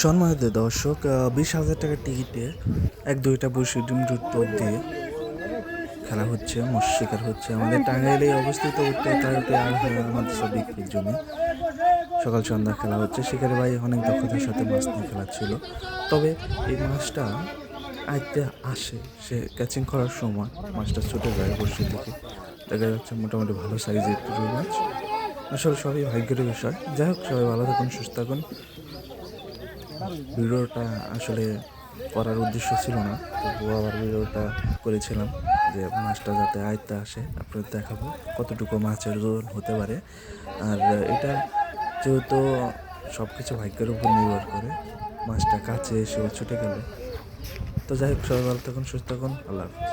সম্মানিত দর্শক বিশ হাজার টাকার টিকিটে এক দুইটা বৈশি ডিম যুক্ত দিয়ে খেলা হচ্ছে মোষ শিকার হচ্ছে। আমাদের টাঙ্গাইলে অবস্থিত উত্তর তারতে আর আমাদের সব বিক্রির জন্য সকাল সন্ধ্যা খেলা হচ্ছে। শিকারি ভাই অনেক দক্ষতার সাথে মাছ নিয়ে খেলা ছিল। তবে এই মাছটা আইতে আসে, সে ক্যাচিং করার সময় মাছটা ছুটে যায় বড়শি থেকে। দেখা যাচ্ছে মোটামুটি ভালো সাইজের রুই মাছ। আসলে সবই ভাগ্যের বিষয়। যাই হোক, সবাই ভালো থাকুন, সুস্থ থাকুন। ভিডিওটা আসলে করার উদ্দেশ্য ছিল না, তবুও আবার ভিডিওটা করেছিলাম যে মাছটা যাতে আয়ত্তে আসে, আপনাদের দেখাবো কতটুকু মাছের রোল হতে পারে। আর এটা যেহেতু সব কিছু ভাগ্যের উপর নির্ভর করে, মাছটা কাছে এসে ছুটে গেল। তো যাই হোক, সবাই ভালো থাকুন, সুস্থ থাকুন, আল্লাহ হাফিজ।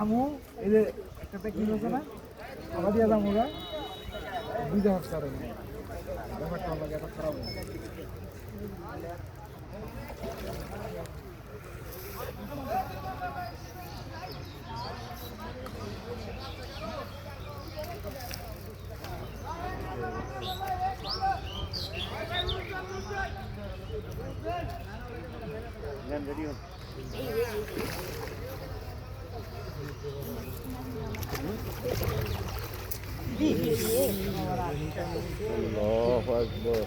kamu ele kata kinosana abadi adam ola bir daha sarı. Demek ki Allah'a da karar Ben veriyorum. আল্লাহু আকবার